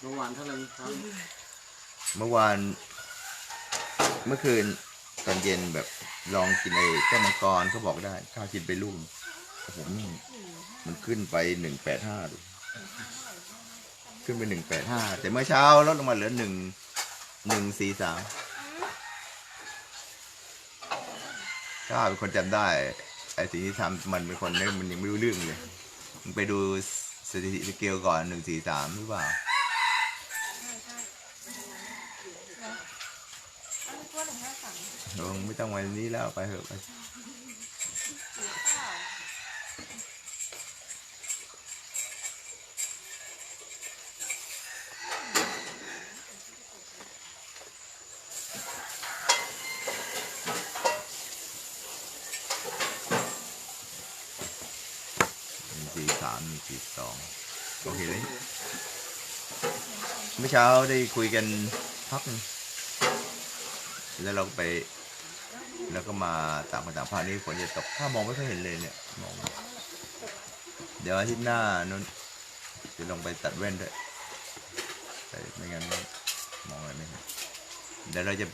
เมื่อวานเท่าไหร่ครับเมื่อวาน เมื่อคืนตอนเย็นแบบลองกินไอ้แก้วมังกรเขาบอกได้ข้าวกินไปลูกโอ้โหนี่มันขึ้นไปหนึ่งแปดห้าดูขึ้นไปหนึ่งแปดห้าแต่เมื่อเช้าลดลงมาเหลือหนึ่งหนึ่งสี่สามถ้าเป็นคนจำได้ไอ้สิ่งที่ทำมันเป็นคนเนี่ยมันยังไม่รู้เรื่องเลย มึงไปดูสถิติสเกลก่อนหนึ่งสี่สามหรือเปล่า ลงไม่ต้องวันนี้แล้วไปเถอะไปสี่สามสี่สองโอเคเลยเมื่อเช้าได้คุยกันพักนึง แล้วเราก็ไป แล้วก็มาต่างคนต่างภาคนี้ฝนจะตกถ้ามองไม่ค่อยเห็นเลยเนี่ยมองเดี๋ยวอาทิตย์หน้านนจะลงไปตัดแว่นด้วยแต่ไม่งั้นมองอะไรไม่เห็นเดี๋ยวเราจะ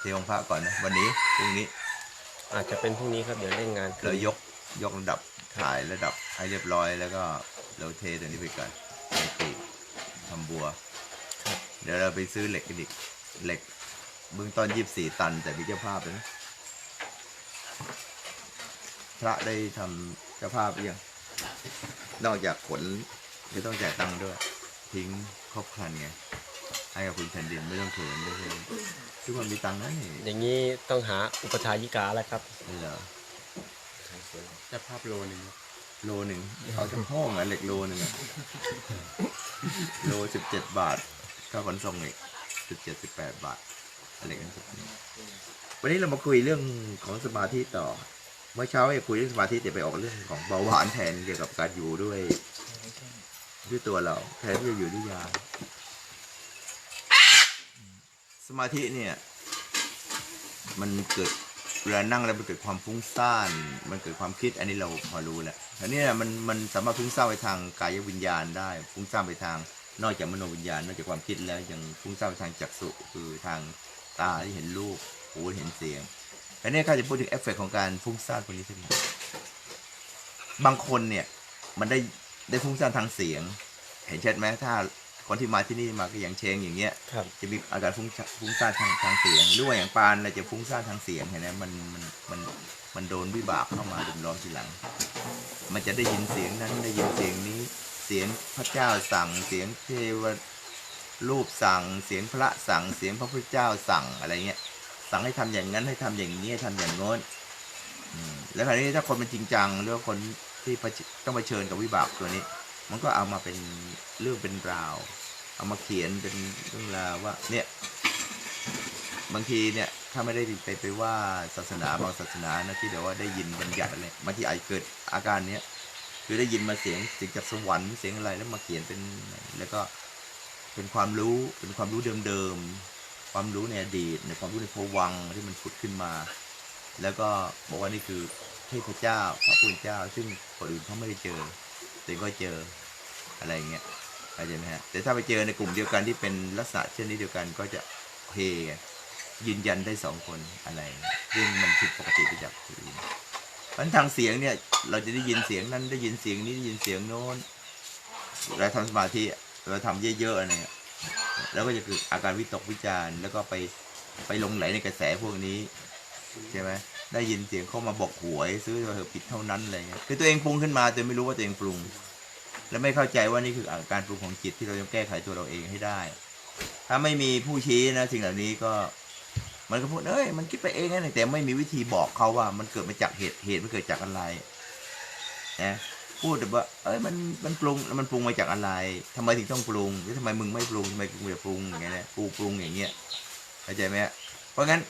เทองค์พระก่อนนะวันนี้พรุ่งนี้ อาจจะเป็นพรุ่งนี้ครับเดี๋ยวเร่งงานขึ้เรานยกยกระดับถ่ายระดับให้เรียบร้อยแล้วก็เราเทตัวนี้ไปก่อนในปีกทำบัว เดี๋ยวเราไปซื้อเหล็กกันอีก เหล็กเบื้องต้นยี่สี่ตัน แต่มีเจ้าภาพเลยนะพระได้ทำเจ้าภาพหรือยังนอกจากขนจะต้องจ่ายตังค์ด้วย ทิ้งครบครันไงให้กับคุณแผ่นดินไม่ต้องเขินไม่ใช่ทุกคนมีตังค์นะนี่อย่างนี้ต้องหาอุปทายิกาแล้วครับเหรอจะภาพโลนึงโลหนึ่งเอาทั้งห้องอะเหล็กโลหนึ่งอะโลสิบเจ็ดบาทค่าขนส่งอีก สิบเจ็ดสิบแปดบาทอะไรกันครับวันนี้เรามาคุยเรื่องของสมาธิต่อ เมื่อเช้าอยาคุยเรื่องสมาธิแต่ไปออกเรื่องของเบาหวานแทนเกี่ยวกับการอยู่ด้วย ด้วยตัวเราแทนที่จะอยู่ด้วยยาสมาธิเนี่ย มันเกิดเวลานั่งแล้วมันเกิดความฟุ้งซ่าน มันเกิดความคิด อันนี้เราพอรู้แหละอันนี้มันมันสามารถฟุ้งซ่านไปทางกายวิญญาณได้ ฟุ้งซ่านไปทาง นอกจากมโนวิญญาณนอกจากความคิดแล้วยังฟุ้งซ่านไปทางจักษุคือทางตาที่เห็นรูปหูที่เห็นเสียงอันนี้ข้าจะพูดถึงเอฟเฟกต์ของการฟุ้งซ่านคนนี้สักหน่อยบางคนเนี่ยมันได้ได้ฟุ้งซ่านทางเสียง เห็นชัดไหมถ้าคนที่มาที่นี่มาก็อย่างเชงอย่างเงี้ยครับจะมีอาการฟุ้งซ่านฟุ้งซ่านทางทางเสียงหรือว่าอย่างปานเราจะฟุ้งซ่านทางเสียงเห็นไหมมันมันมันมันโดนวิบากเข้ามาดุมร้อนทีหลัง มันจะได้ยินเสียงนั้นได้ยินเสียงนี้ เสียงพระเจ้าสั่งเสียงเทวรูปสั่ง เสียงพระสั่งเสียงพระพุทธเจ้าสั่งอะไรเงี้ย สั่งให้ทำอย่างนั้นให้ทำอย่างนี้ให้ทำอย่างโน้นแล้วคราวนี้ถ้าคนมันจริงจังหรือว่าคนที่ต้องเผชิญกับวิบากตัวนี้ มันก็เอามาเป็นเรื่องเป็นราว เอามาเขียนเป็นเรื่องราวว่า เนี่ย บางทีเนี่ยถ้าไม่ได้ไปไปว่าศาสนาบางศาสนานะที่เดี๋ยวว่าได้ยินบัญญัติอะไรบางทีอาจเกิดอาการเนี้ย คือได้ยินมาเสียงเสียงจากสวรรค์เสียงอะไรแล้วมาเขียนเป็นแล้วก็เป็นความรู้เป็นความรู้เดิมๆความรู้ในอดีตในความรู้ในภวังที่มันผุดขึ้นมา แล้วก็บอกว่านี่คือเทพเจ้าพระพุทธเจ้า ซึ่งคนอื่นเขาไม่ได้เจอแต่ก็เจออะไรอย่างเงี้ยเข้าใจไหมฮะแต่ถ้าไปเจอในกลุ่มเดียวกันที่เป็นลักษณะเช่นนี้เดียวกันก็จะเฮยืนยันได้สองคนอะไร ซึ่งมันผิดปกติไปจากคนอื่น เพราะฉะนั้นทางเสียงเนี่ย เราจะได้ยินเสียงนั้นได้ยินเสียงนี้ได้ยินเสียงโน้นเราทำสมาธิเราทำเยอะๆอะไรเนี่ยแล้วก็จะเกิดอาการวิตกวิจารณ์แล้วก็ไปไปหลงไหลในกระแสพวกนี้ใช่ไหมได้ยินเสียงเข้ามาบอกหวยซื้อเถอะผิดเท่านั้นอะไรเงี้ยคือตัวเองปรุงขึ้นมาแต่ไม่รู้ว่าตัวเองปรุง และไม่เข้าใจว่านี่คืออาการปรุงของจิตที่เราจะแก้ไขตัวเราเองให้ได้ ถ้าไม่มีผู้ชี้นะสิ่งเหล่านี้ก็ มันก็พูดเอ้ยมันคิดไปเองนะแต่ไม่มีวิธีบอกเขาว่า มันเกิดมาจากเหตุเหตุมันเกิดจากอะไรนะพูดแต่ว่า เอ้ยมันมันปรุงแล้วมันปรุงมาจากอะไรทำไมถึงต้องปรุงแล้วทำไมมึงไม่ปรุงทำไมกูจะปรุงอย่างเงี้ยนะกูปรุงอย่างเงี้ยเข้าใจไหมฮะเพราะงั้น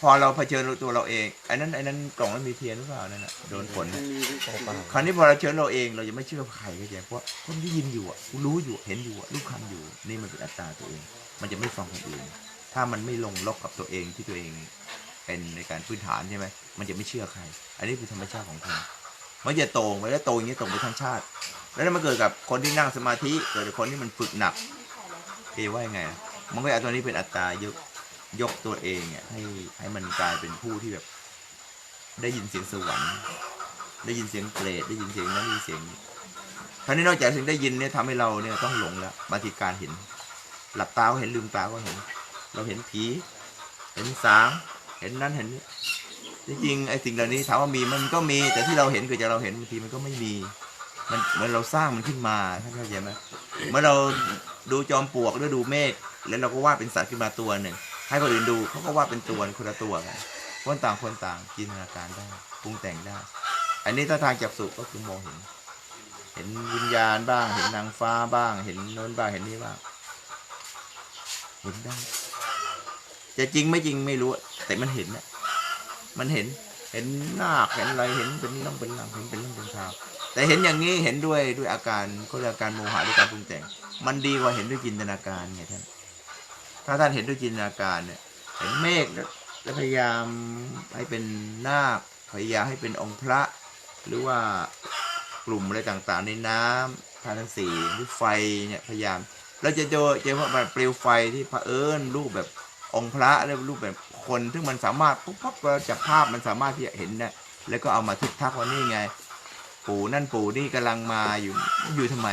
พอเราเผชิญตัวเราเองไอ้นั้นไอ้นั้นกล่องนั้นมีเทียนหรือเปล่านั่นน่ะโดนฝนมันมีที่โอ้เปล่าคราวนี้พอเราเชิญเราเอง เราจะไม่เชื่อใครก็ใจเพราะคนที่ยินอยู่อะกูรู้อยู่เห็นอยู่อะรู้คำอยู่ นี่มันเป็นอัตตาตัวเอง มันจะไม่ฟังคนอื่น ถ้ามันไม่ลงล็อกกับตัวเองที่ตัวเองเป็นในการพื้นฐานใช่ไหมมันจะไม่เชื่อใคร อันนี้คือธรรมชาติของคนมันจะโตไปแล้วโตอย่างนี้โตไปทั้งชาติ แล้วถ้ามันเกิดกับคนที่นั่งสมาธิเกิดกับคนที่มันฝึกหนักเอว่ายังไง มันก็เอาตัวนี้เป็นอัตตายกยกตัวเองอะให้ให้มันกลายเป็นผู้ที่แบบ ได้ยินเสียงสวรรค์ ได้ยินเสียงเปรตได้ยินเสียงนั้นได้ยินเสียงแคราวนี้นอกจากสิ่งได้ยินเนี่ยทำให้เราเนี่ยต้องหลงแล้วบางทีการเห็น หลับตาก็เห็นลืมตาก็เห็น เราเห็นผี เห็นสางเห็นนั้นเห็นนี้จริงๆไอ้สิ่งเหล่านี้ถามว่ามีมันก็มีแต่ที่เราเห็นเกิดจากเราเห็นบางทีมันก็ไม่มี มันเหมือนเราสร้างมันขึ้นมาท่านเข้าใจไหมเมื่อเราดูจอมปลวกหรือดูเมฆแล้วเราก็วาดเป็นสัตว์ขึ้นมาตัวหนึ่งให้คนอื่นดูเขาก็วาดเป็นตัวคนละตัวกันคนต่างคนต่างจินตนาการได้ปรุงแต่งได้ อันนี้ถ้าทางจับสุก็คือมองเห็น เห็นวิญญาณบ้าง เห็นนางฟ้าบ้าง เห็นโน้นบ้างเห็นนี่บ้าง เห็นได้ จะจริงไม่จริงไม่รู้ แต่มันเห็นนะมันเห็น เห็นนาคเห็นอะไรเห็นเป็นน้องเป็นหลังเห็นเป็นเรื่องเป็นราวแต่เห็นอย่างนี้เห็นด้วยด้วยอาการก็เรียกอาการโมหะด้วยการปรุงแต่ง มันดีกว่าเห็นด้วยจินตนาการไงท่าน ถ้าท่านเห็นด้วยจินตนาการเนี่ย เห็นเมฆแล้วพยายามให้เป็นนาคพยายามให้เป็นองค์พระ หรือว่ากลุ่มอะไรต่างๆ ในน้ำทานสีหรือไฟเนี่ยพยายามเราจะเจอเจอว่ามันเปลวไฟที่พระเอิญรูปแบบ องค์พระแล้วรูปแบบคนซึ่งมันสามารถปุ๊บปั๊บเราจับภาพมันสามารถที่จะเห็นนะแล้วก็เอามาทึกทักว่านี่ไง ปู่นั่นปู่นี่กำลังมาอยู่อยู่ทำไม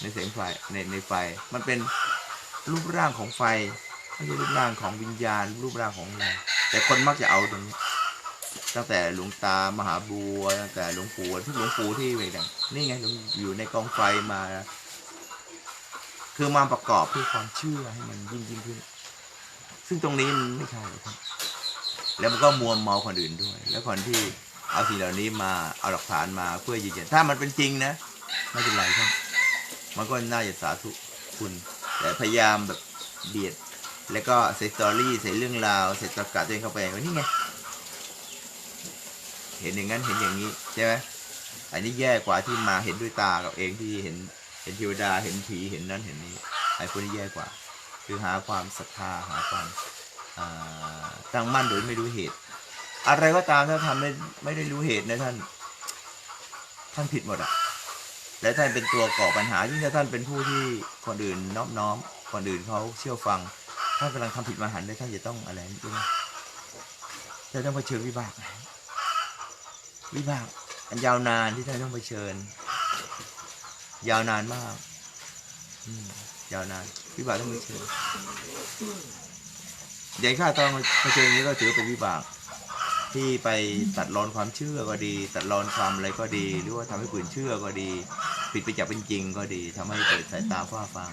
ในแสงไฟในในไฟ มันเป็นรูปร่างของไฟไม่ใช่รูปร่างของวิญญาณ รูปร่างของอะไรแต่คนมักจะเอาตรงนี้ตั้งแต่หลวงตามหาบัวตั้งแต่หลวงปู่ที่หลวงปู่ที่อะไรต่างนี่ไงหลวงอยู่ในกองไฟมา คือมาประกอบเพื่อความเชื่อให้มันยิ่งยิ่งขึ้น ซึ่งตรงนี้มันไม่ใช่ครับ แล้วมันก็มัวเมาคนอื่นด้วย แล้วคนที่เอาสิ่งเหล่านี้มาเอาหลักฐานมาเพื่อยืนยันถ้ามันเป็นจริงนะไม่เป็นไรครับ มันก็น่าจะสาธุคุณ แต่พยายามแบบเบียด แล้วก็ใส่สตอรี่ใส่เรื่องราวใส่ตรกะตัวเองเข้าไปว่านี่ไงเห็นอย่างนั้นเห็นอย่างนี้ใช่ไหมอันนี้แย่กว่าที่มาเห็นด้วยตากับเองที่เห็นเห็นเทวดาเห็นผีเห็นนั้นเห็นนี้ไอ้พวกนี้แย่กว่า คือหาความศรัทธาหาความตั้งมั่นโดยไม่รู้เหตุ อะไรก็ตามถ้าทำไม่ไม่ได้รู้เหตุนะท่าน ท่านผิดหมดอะและท่านเป็นตัวก่อปัญหายิ่งถ้าท่านเป็นผู้ที่คนอื่นน้อมน้อมคนอื่นเขาเชื่อฟังท่านกำลังทำผิดมาหันต์ได้ท่านจะต้องอะไรรู้ไหมจะต้องเผชิญวิบากวิบากอันยาวนานที่ท่านต้องเผชิญ ยาวนานมาก อืม ยาวนานวิบากต้องเชิญใหญ่ข้าต้องเชิญอย่างนี้ก็ถือเป็นวิบาก ที่ไปตัดรอนความเชื่อก็ดี ตัดรอนความอะไรก็ดี หรือว่าทำให้ปืนเชื่อก็ดี ผิดไปจากเป็นจริงก็ดีทำให้เกิดสายตาฟ้าฟาง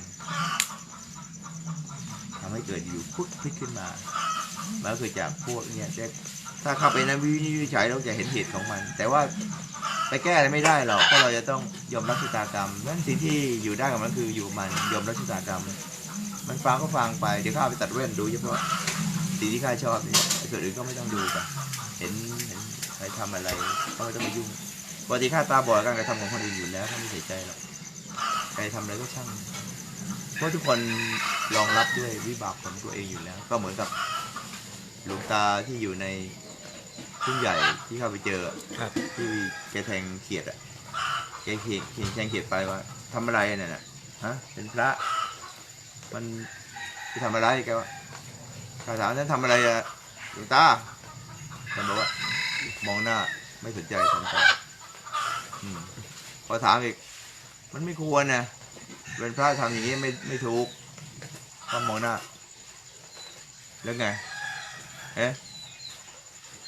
ทำให้เกิดอยู่พุทพิขึ้นมามันก็เกิดจากพวกเนี่ยถ้าเข้าไปในวินิจัยเราจะเห็นเหตุของมัน แต่ว่า ไปแก้อะไรไม่ได้หรอกเพราะเราจะต้องยอมรับชะตากรรมนั่นสิ่งที่อยู่ได้กับมันคืออยู่มันยอมรับชะตากรรม มันฟังก็ฟังไปเดี๋ยวข้าไปตัดแว่นดูเฉพาะสิ่งที่ข้าชอบเนี่ยส่วนอื่นก็ไม่ต้องดูไปเห็นเห็นใครทำอะไรก็ไม่ต้องมายุ่งปกติข้าตาบอดการกระทำของคนอื่นอยู่แล้วข้าไม่ใส่ใจหรอกใครทำอะไรก็ช่างเพราะทุกคนรองรับด้วยวิบากของตัวเองอยู่แล้ว ก็เหมือนกับหลวงตาที่อยู่ใน ทุ่งใหญ่ที่เข้าไปเจอครับ ที่แกแทงเขียดอะแกเขียดเขียดแทงเขียดไปว่าทำอะไรเนี่ยน่ะฮะเป็นพระ มันไปทำอะไรแกว่าข้าถามท่านทำอะไรอะหลวงตาท่านบอกว่ามองหน้าไม่สนใจทำไปอืมพอถามอีก มันไม่ควรนะเป็นพระทำอย่างนี้ไม่ไม่ถูกก็มองหน้าแล้วไงเอ๊ะ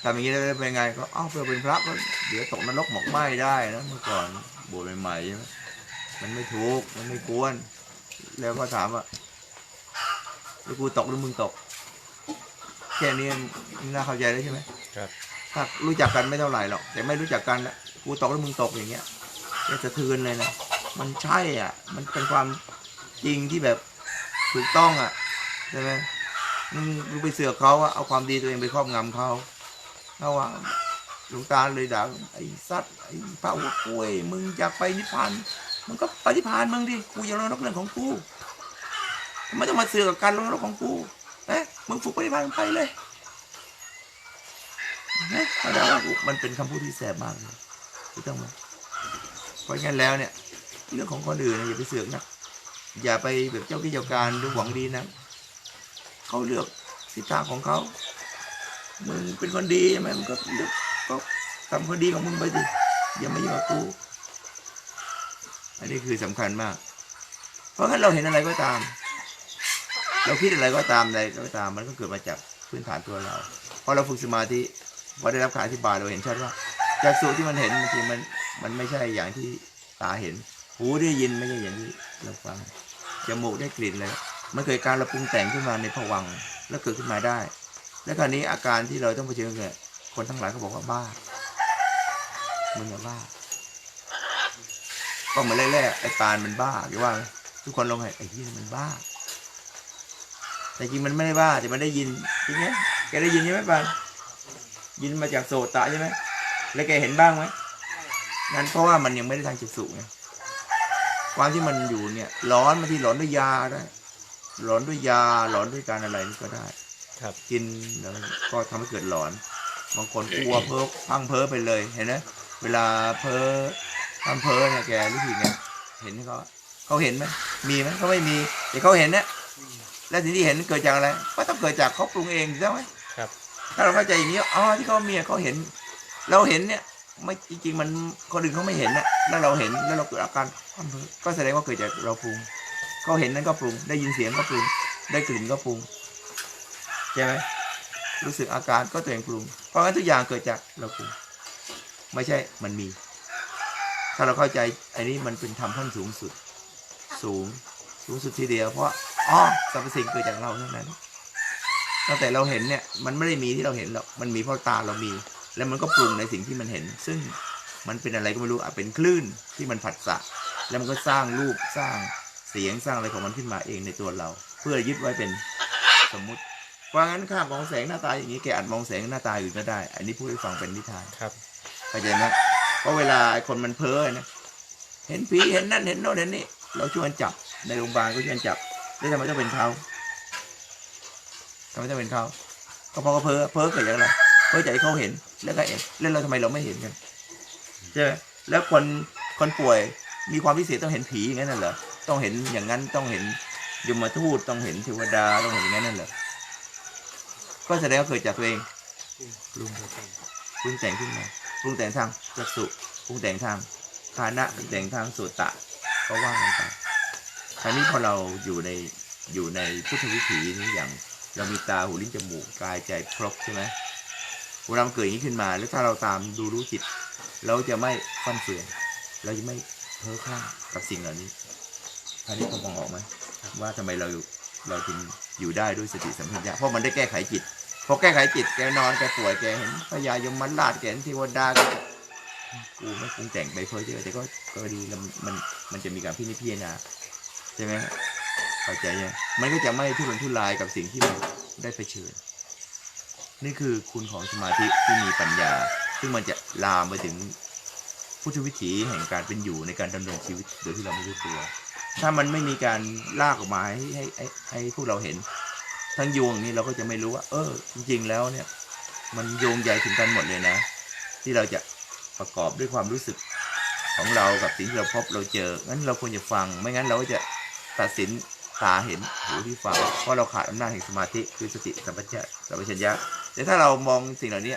ทำอย่างนี้แล้วเป็นไงก็เอ้าเพื่อเป็นพระก็เดี๋ยวตกนรกหมกไหม้ได้นะเมื่อก่อนบวชใหม่ๆใช่ไหมมันไม่ถูกมันไม่ควรแล้วก็ถามว่าแล้วกูตกหรือมึงตกแค่นี้มึงน่าเข้าใจแล้วใช่ไหมครับถ้ารู้จักกันไม่เท่าไหร่หรอก แต่ไม่รู้จักกันแล้วกูตกแล้วมึงตกอย่างเงี้ยจะสะเทือนเลยนะมันใช่อะ มันเป็นความจริงที่แบบถูกต้องอะใช่ไหมมึงมึงไปเสือกเขาอะเอาความดีตัวเองไปครอบงำเขา เขาว่าหลวงตาเลยด่าไอ้สัตว์ไอ้พระหัวกล้วยมึงอยากไปนิพพานมึงก็ไปนิพพานมึงดิกูอยากลงนรกเรื่องของกูไม่ต้องมาเสือกกับการลงนรกของกูเอ๊ะมึงฝึกปฏิบัติมึงไปเลยเอ๊ะเข้าใจว่ามันเป็นคำพูดที่แสบมากเลยถูกต้องไหมเพราะงั้นแล้วเนี่ย เรื่องของคนอื่นอย่าไปเสือกนะอย่าไปแบบเจ้ากิจการดูหวังดีนะเขาเลือกทิศทาของเขา มึงเป็นคนดีใช่ไหมมึงก็เลือกก็ทำคนดีของมึงไปดิอย่ามายุ่กับกูอันนี้คือสำคัญมาก เพราะงั้นเราเห็นอะไรก็ตาม เราคิดอะไรก็ตามอะไรก็ตาม มันก็เกิดมาจากพื้นฐานตัวเราพอเราฝึกสมาธิพอได้รับการอธิบายเราเห็นชัดว่าจากสูที่มันเห็นบางทีมันมันไม่ใช่อย่างที่ตาเห็น หูได้ยินไม่ใช่อย่างที่เราฟังจมูกได้กลิ่นเลยมันเกิดการเราปรุงแต่งขึ้นมาในผวังแล้วเกิดขึ้นมาได้ และคราวนี้อาการที่เราต้องเผชิญกับคนทั้งหลายเขาบอกว่าบ้ามึงอะบ้าก็เหมาแรกๆไอ้ปานมันบ้าหรือว่า ทุกคนลงไห้ไอ้ยี่มันบ้า แต่จริงมันไม่ได้บ้าแต่มันได้ยินจริงไหมแกได้ยินใช่ไหมปานยินมาจากโสตะใช่ไหมแล้วแกเห็นบ้างไหมงั้นเพราะว่ามันยังไม่ได้ทางจิตสุไงความที่มันอยู่เนี่ย ร้อนบางทีร้อนด้วยยาได้ร้อนด้วยยาร้อนด้วยการอะไรนี่ก็ได้ ครับ กินแล้วก็ทำให้เกิดหลอน บางคนกลัวเพ้อพังเพ้อไปเลยเห็นไหมเวลาเพ้อพังเพ้อเนี่ยแกรู้สึกไงเห็นเขาเขาเห็นไหมมีไหมเขาไม่มีแต่เขาเห็นเนี่ยแล้วสิ่งที่เห็นเกิดจากอะไรก็ต้องเกิดจากเขาปรุงเองใช่ไหมครับ ถ้าเราเข้าใจอย่างนี้อ๋อที่เขามีอะเขาเห็น เราเห็นเนี่ยไม่จริงๆมันคนอื่นเขาไม่เห็นนะแล้วเราเห็นแล้วเราเกิดอาการพังเพ้อก็แสดงว่าเกิดจากเราปรุงเขาเห็นนั้นก็ปรุง ได้ยินเสียงก็ปรุง ได้กลิ่นก็ปรุง ใช่ไหมรู้สึกอาการก็ตัวเองปรุง เพราะงั้นทุกอย่างเกิดจากเราปรุงไม่ใช่มันมี ถ้าเราเข้าใจอันนี้มันเป็นธรรมขั้นสูงสุด สูงสูงสุดทีเดียว เพราะอ๋อสรรพสิ่งเกิดจากเราเท่านั้นตั้งแต่เราเห็นเนี่ยมันไม่ได้มีที่เราเห็นหรอกมันมีเพราะตาเรามี แล้วมันก็ปรุงในสิ่งที่มันเห็น ซึ่งมันเป็นอะไรก็ไม่รู้อะเป็นคลื่นที่มันผัสสะ แล้วมันก็สร้างรูปสร้างเสียงสร้างอะไรของมันขึ้นมาเองในตัวเรา เพื่อยึดไว้เป็นสมมุติ เพราะงั้นข้ามมองแสงหน้าตาอย่างนี้แกอาจมองแสงหน้าตาอื่นก็ได้ อันนี้พูดให้ฟังเป็นนิทานครับเข้าใจไหมเพราะเวลาไอ้คนมันเพ้อนะเห็นผีเห็นนั่นเห็นโน่นเห็นนี่เราช่วยกันจับในโรงพยาบาลก็ช่วยกันจับแล้วทำไมต้องเป็นเขาทำไมต้องเป็นเขาก็เพราะเขาเพ้อเพ้อเกิดจากอะไรเพ้อจากที่เขาเห็นแล้วก็เห็นแล้วเราทำไมเราไม่เห็นกันใช่ไหมแล้วคนคนป่วยมีความพิเศษต้องเห็นผีอย่างนั้นน่ะเหรอต้องเห็นอย่างนั้นต้องเห็นยมทูตต้องเห็นเทวดาต้องเห็นอย่างนั้นน่ะเหรอ ก็แสดงว่าเกิดจากตัวเองปรุงปรุงแต่งขึ้นมาปรุงแต่งทางจักสุปรุงแต่งทางฐานะปรุงแต่งทางสุตตะ ก็ว่ากันไปคราวนี้พอเราอยู่ในอยู่ในพุทธวิถีนี้อย่างเรามีตาหูลิ้นจมูกกายใจครบใช่ไหมเวลามันเกิดอย่างนี้ขึ้นมา แล้วถ้าเราตามดูรู้จิต เราจะไม่ฟันเฟือนเราจะไม่เพ้อคลั่งกับสิ่งเหล่านี้คราวนี้ผมมองออกไหมว่าทำไมเราเราถึง อยู่ได้ด้วยสติสัมปชัญญะเพราะมันได้แก้ไขจิตพอแก้ไขจิตแกนอนแกป่วยแกเห็นพญายมมันลาดแกเห็นเทวดากกูไม่ปรุงแต่งไปเพ้อเจอแต่ก็ก็ดีมันมันจะมีการพินิจพิจารณาใช่ไหมเข้าใจยังมันก็จะไม่ทุรนทุรายกับสิ่งที่เราได้เผชิญ นี่คือคุณของสมาธิที่มีปัญญา ซึ่งมันจะลามไปถึงพุทธวิถีแห่งการเป็นอยู่ในการดำเนินชีวิตโดยที่เราไม่รู้ตัว ถ้ามันไม่มีการลากออกมาให้ให้ให้ให้พวกเราเห็น ทั้งยงอย่างนี้เราก็จะไม่รู้ว่า เออ จริง ๆ แล้วเนี่ย มันโยงใยถึงกันหมดเลยนะ ที่เราจะประกอบด้วยความรู้สึกของเรากับสิ่งที่เราพบเราเจอ งั้นเราควรจะฟัง ไม่งั้นเราก็จะตัดสินตาเห็นหูที่ฟัง เพราะเราขาดอำนาจแห่งสมาธิคือสติสัมปชัญญะสัมปชัญญะแต่ถ้าเรามองสิ่งเหล่านี้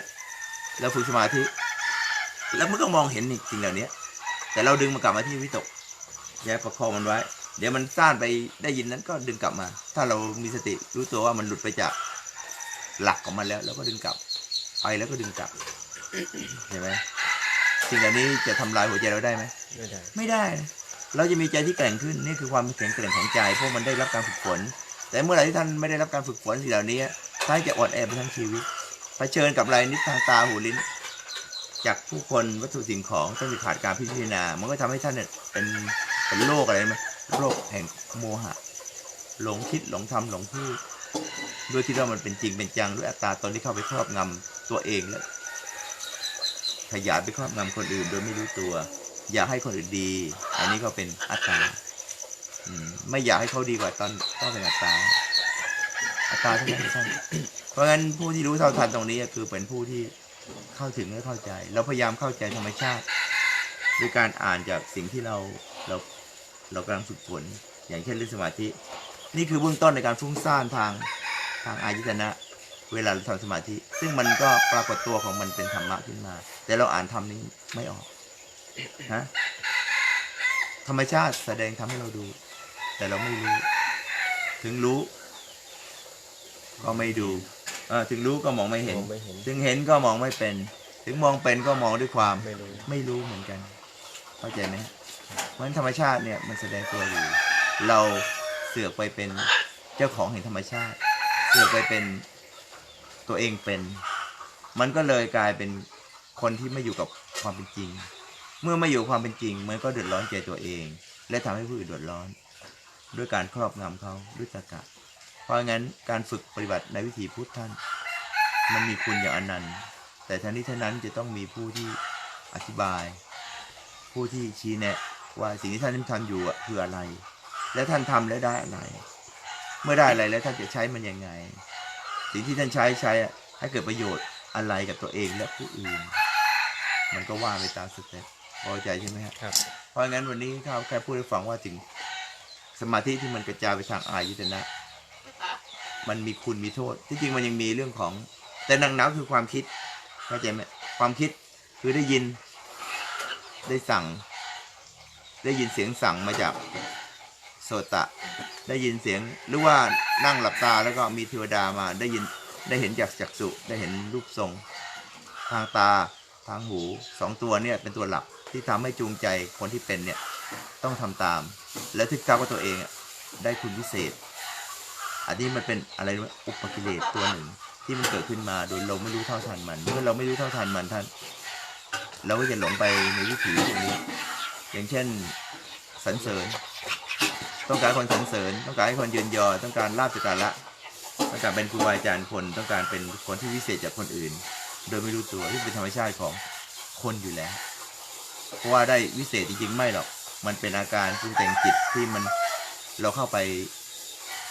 เราฝึกสมาธิ แล้วมันก็มองเห็นสิ่งเหล่านี้ แต่เราดึงมันกลับมาที่วิตก ย่าประคองมันไว้ เดี๋ยวมันซ่านไปได้ยินนั้นก็ดึงกลับมา ถ้าเรามีสติรู้ตัวว่ามันหลุดไปจากหลักของมันแล้วเราก็ดึงกลับ ไปแล้วก็ดึงกลับเห็นไหมสิ่งเหล่านี้จะทำลายหัวใจเราได้ไหมไม่ได้ไม่ได้นะเราจะมีใจที่แกร่งขึ้นนี่คือความแข็งแกร่งของใจเพราะมันได้รับการฝึกฝน แต่เมื่อไหร่ที่ท่านไม่ได้รับการฝึกฝนสิ่งเหล่านี้ท่านจะอ่อนแอไปทั้งชีวิตเผชิญกับอะไรนิดทางตาหูลิ้น จากผู้คนวัตถุสิ่งของต้องมีขาดการพิจารณา มันก็ทำให้ท่านเนี่ยเป็น เป็นโรคอะไรไหมโรคแห่งโมหะ หลงคิดหลงทำหลงพูดด้วยที่ว่ามันเป็นจริงเป็นจังด้วยอัตตาตอนที่เข้าไปครอบงำตัวเองแล้วขยายไปครอบงำคนอื่นโดยไม่รู้ตัว อยากให้คนอื่นดี อันนี้ก็เป็นอัตตาไม่อยากให้เขาดีกว่าตอนก็เป็นอัตตาอัตตาเท่านั้นท่านเพราะงั้นผู้ที่รู้เท่าทันตรงนี้คือเป็นผู้ที่เข้าถึงและเข้าใจ เราพยายามเข้าใจธรรมชาติด้วยการอ่านจากสิ่งที่เราเรา เรากำลังฝึกฝนอย่างเช่นเรื่องสมาธิ นี่คือเบื้องต้นในการฟุ้งซ่านทางทางอายตนะ เวลาเราทำสมาธิ ซึ่งมันก็ปรากฏตัวของมันเป็นธรรมะขึ้นมา แต่เราอ่านทำนี้ไม่ออกฮะธรรมชาติแสดงทำให้เราดู แต่เราไม่รู้ ถึงรู้ ก็ไม่ดูเออถึงรู้ก็มองไม่เห็นมองไม่เห็น ถึงเห็นก็มองไม่เป็น ถึงมองเป็นก็มองด้วยความไม่รู้ไม่รู้เหมือนกัน เข้าใจไหม เพราะฉะนั้นธรรมชาติเนี่ยมันแสดงตัวอยู่ เราเสือกไปเป็นเจ้าของแห่งธรรมชาติ เสือกไปเป็นตัวเองเป็น มันก็เลยกลายเป็นคนที่ไม่อยู่กับความเป็นจริง เมื่อไม่อยู่ความเป็นจริง มันก็เดือดร้อนใจตัวเอง และทำให้ผู้อื่นเดือดร้อน ด้วยการครอบงำเขาด้วยตรรกะ เพราะงั้นการฝึกปฏิบัติในวิถีพุทธท่าน มันมีคุณอย่างอนันต์แต่ทั้งนี้ทั้งนั้นจะต้องมีผู้ที่อธิบาย ผู้ที่ชี้แนะ ว่าสิ่งที่ท่านทำอยู่อะคืออะไร และท่านทำแล้วได้อะไร เมื่อได้อะไรแล้วท่านจะใช้มันยังไง สิ่งที่ท่านใช้ใช้อะให้เกิดประโยชน์อะไรกับตัวเองและผู้อื่น มันก็ว่าไปตามสเต็ปพอใจใช่ไหมครับครับเพราะงั้นวันนี้ข้าแค่พูดให้ฟังว่าถึงสมาธิที่มันกระจายไปทางอายตนะ มันมีคุณมีโทษ ที่จริงมันยังมีเรื่องของ แต่หนักหนาคือความคิดเข้าใจไหมความคิดคือได้ยิน ได้สั่ง ได้ยินเสียงสั่งมาจากโสตะ ได้ยินเสียงหรือว่านั่งหลับตาแล้วก็มีเทวดามาได้ยินได้เห็นจากจักษุได้เห็นรูปทรง ทางตาทางหูสองตัวเนี่ยเป็นตัวหลักที่ทำให้จูงใจคนที่เป็นเนี่ยต้องทำตาม และทึกทักว่าตัวเองได้คุณพิเศษ อันนี้มันเป็นอะไรรู้ไหมอุปกิเลสตัวหนึ่งที่มันเกิดขึ้นมาโดยเราไม่รู้เท่าทันมัน เมื่อเราไม่รู้เท่าทันมันท่านเราก็จะหลงไปในวิถีตรงนี้ อย่างเช่นสรรเสริญ ต้องการคนสรรเสริญ ต้องการให้คนยืนยอ ต้องการลาบจากการละ ต้องการเป็นครูบาอาจารย์คน ต้องการเป็นคนที่วิเศษจากคนอื่น โดยไม่รู้ตัวที่เป็นธรรมชาติของคนอยู่แล้ว เพราะว่าได้วิเศษจริงๆไม่หรอก มันเป็นอาการปรุงแต่งจิตที่มันเราเข้าไป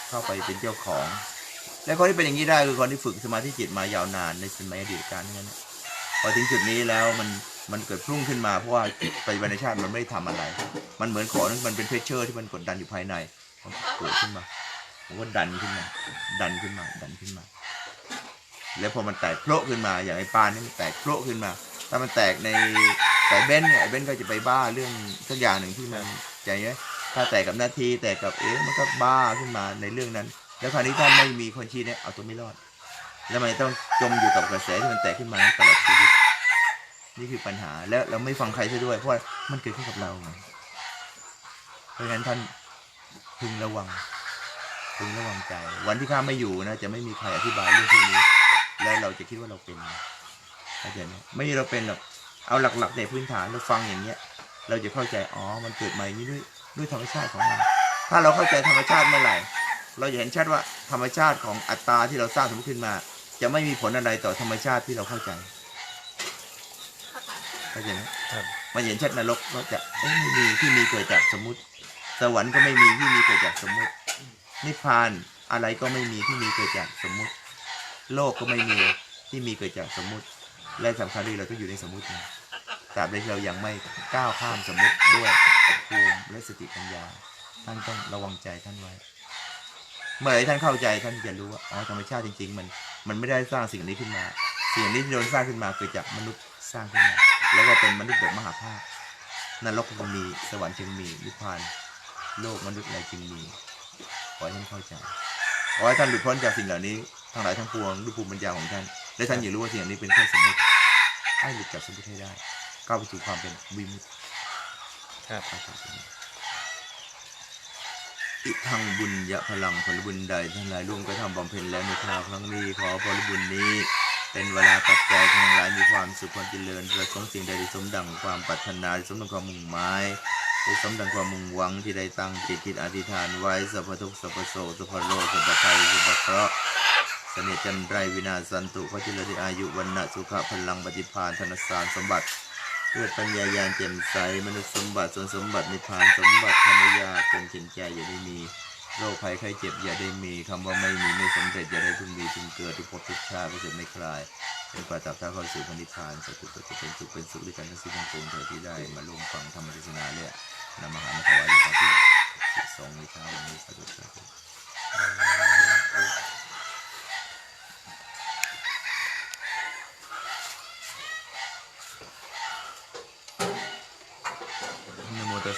เข้าไปเป็นเจ้าของ และคนที่เป็นอย่างนี้ได้คือคนที่ฝึกสมาธิจิตมายาวนานในสมัยอดีตการนั้นนะพอถึงจุดนี้แล้วมัน มันเกิดพุ่งขึ้นมาเพราะว่าไปัจจุบันชาติมันไม่ได้ทำอะไร มันเหมือนของที่มันเป็นเพชเชอร์ที่มันกดดันอยู่ภายในมันเกิดขึ้นมาผมก็ดันขึ้นมา ดันขึ้นมา ดันขึ้นมา แล้วพอมันแตกโผล่ขึ้นมา อย่างไอ้ปานนี่มันแตกโผล่ขึ้นมา ถ้ามันแตกในแต่เบนเนี่ยไอ้เบนก็จะไปบ้าเรื่องสักอย่างหนึ่งที่มันใจไหมถ้าแตกกับนาทีแตกกับเอ๊ะมันก็บ้าขึ้นมาในเรื่องนั้น แล้วคราวนี้ถ้าไม่มีคนชี้เนี่ยเอาตัวไม่รอด แล้วมันต้องจมอยู่กับกระแสที่มันแตกขึ้นมาตลอดชีวิต นี่คือปัญหาแล้วเราไม่ฟังใครซะด้วย เพราะมันเกิดขึ้นกับเราไงเพราะฉะนั้นท่านพึงระวังพึงระวังใจ วันที่ข้าไม่อยู่นะจะไม่มีใครอธิบายเรื่องพวกนี้ แล้วเราจะคิดว่าเราเป็นเข้าใจไหมไม่เราเป็นหรอกเอาหลักๆในพื้นฐานเราฟังอย่างเงี้ย เราจะเข้าใจอ๋อมันเกิดมาอย่างนี้ด้วยด้วยธรรมชาติของมันถ้าเราเข้าใจธรรมชาติเมื่อไหร่ เราจะเห็นชัดว่าธรรมชาติของอัตตราที่เราสร้างสมมติขึ้นมา จะไม่มีผลอะไรต่อธรรมชาติที่เราเข้าใจ เข้าใจไหมครับมันเห็นชัดนรกก็จะเอ้ยไม่มีที่มีเกิดจากสมมติ สวรรค์ก็ไม่มีที่มีเกิดจากสมมติ นิพพานอะไรก็ไม่มีที่มีเกิดจากสมมุติ โลกก็ไม่มีที่มีเกิดจากสมมุติ และสำคัญที่เราต้องอยู่ในสมมุตินะตราบใดที่เรายังไม่ก้าวข้ามสมมุติด้วยภูมิและสติปัญญา ท่านต้องระวังใจท่านไว้ เมื่อไหรท่านเข้าใจท่านจะรู้ว่าอ๋อธรรมชาติจริง ๆ มันมันไม่ได้สร้างสิ่งนี้ขึ้นมา สิ่งนี้ที่โดนสร้างขึ้นมาเกิดจากมนุษย์สร้างขึ้นมา แล้วก็เป็นมนุษย์แบบมหาภาคนรกจึงมี สวรรค์จึงมี นิพพาน โลกมนุษย์อะไรจึงมี ขอให้ท่านเข้าใจ ขอให้ท่านหลุดพ้นจากสิ่งเหล่านี้ ทั้งหลายทั้งปวงด้วยภูมิปัญญาของท่าน และท่านอย่ารู้ว่าสิ่งเหล่านี้เป็นแค่สมมติ ให้หลุดจากสมมติให้ได้ ก้าวไปสู่ความเป็นวิมุตติครับอิทังบุญยะพลังผลบุญใดทั้งหลายร่วมกระทำบำเพ็ญแล้วในคราวครั้งนี้ขอผลบุญนี้ เป็นเวลาปัจจัยทั้งหลายมีความสุขความเจริญประสงค์สิ่งใดได้สมดังความปรารถนาสมดังความมุ่งหมายได้สมดังความมุ่งหวังที่ได้ตั้งจิตคิดอธิษฐานไว้สัพพทุกสัพพโสสัพพโลสัพพภัยสัพพเคราะห์เสน่ห์จันไรวินาสันตุพระจิรติอายุวันนะสุขะพลังปฏิภาณธนสารสมบัติเกิดปัญญายาณแจ่มใสมนุษย์สมบัติส่วนสมบัตินิพพานสมบัติธรรมยาจนเข็นใจอย่าได้มี โรคภัยไข้เจ็บอย่าได้มีคำว่าไม่มีไม่สำเร็จอย่าได้พึ่งมีพึ่งเกิดทุกภพทุกชาติก็จะไม่คลายเป็นประจับท่าเข้าสู่พระนิพพานสัจจุปัจจุเป็นสุขเป็นสุขด้วยกันทั้งสิ้นทั้งปวงเธอที่ได้มาร่วมฟังธรรมเทศนาเนี่ยนำมาหารมาถวายในพระที่สองในเช้าวันนี้สาธุสาธุ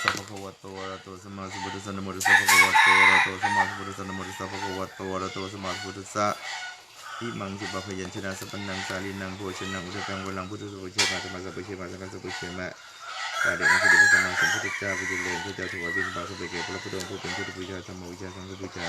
สัพพะคะวะโตอะระหะโตสัมมาสัมพุทธัสสะนะโมตัสสะภะคะวะโตอะระหะโตสัมมาสัมพุทธัสสะนะโมตัสสะภะคะวะโตอะระหะโตสัมมาสัมพุทธัสสะอิมังสุปะพยัญชนะสัพพนังสาลีนังโภชนังอุทธังวลังพุทธสุปเชมาสมาสัพเพเชมาสังฆสัพเพเชมะกาเดชะสุเดชะสัมมาสัมพุทธเจ้าพระเจริญพระเจ้าถวายบิณฑบาตสัพเพเกพระพุทธองค์ผู้เป็นพุทธบูชาธรรมบูชาสังฆบูชา